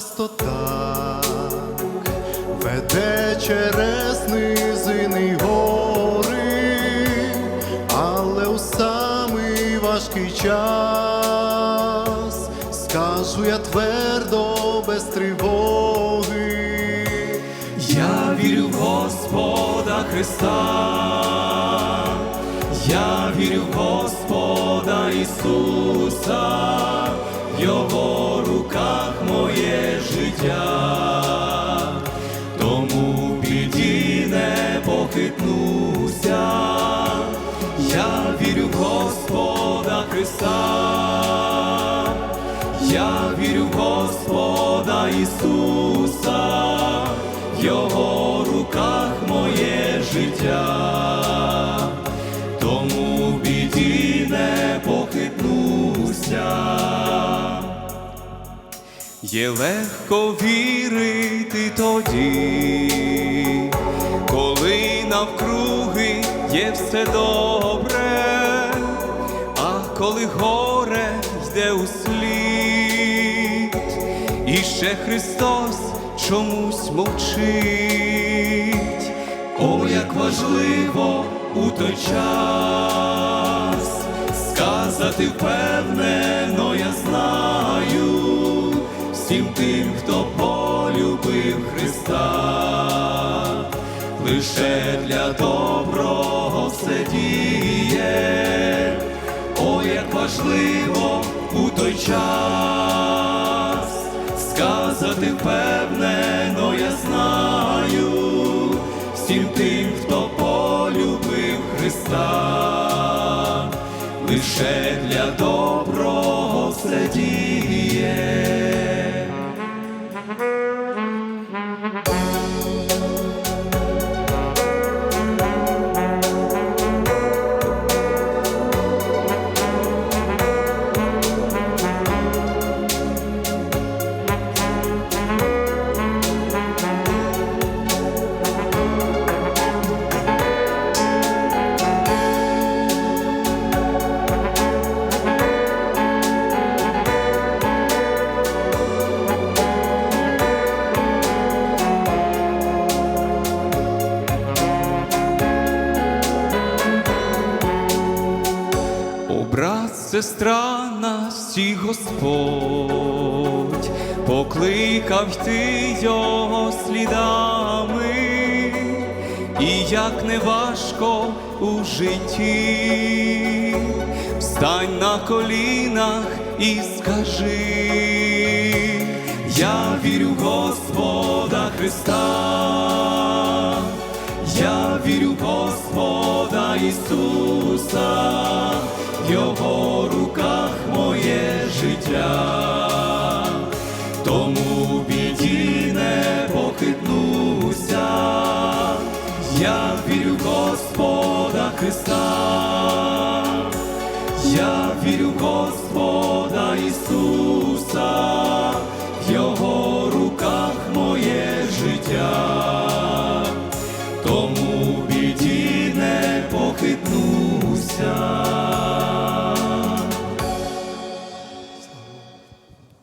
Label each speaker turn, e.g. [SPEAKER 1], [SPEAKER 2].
[SPEAKER 1] часто так веде через низини гори, але у самий важкий час скажу я твердо без тривоги.
[SPEAKER 2] Я вірю в Господа Христа, я вірю в Господа Ісуса, Його життя, тому біді не похитнуся, я вірю в Господа Христа. Я вірю в Господа Ісуса, в Його руках моє життя, тому біді не похитнуся. Є легко вірити тоді, коли навкруги є все добре, а коли горе йде у слід, і ще Христос чомусь мовчить. О, як важливо у той час сказати впевнено, я знаю всім тим, хто полюбив Христа, лише для доброго все діє. О, як важливо у той час сказати впевнено, я знаю всім тим, хто полюбив Христа, лише для доброго все діє. Брат, сестра, нас всіх Господь покликав йти його слідами, і як не важко у житті, встань на колінах і скажи, я вірю в Господа Христа. Його руках моє життя, тому в біді не похитнуся, я вірю в Господа Христа, я вірю в Господа Ісуса, в Його руках моє життя. Тому біді не похитнуся.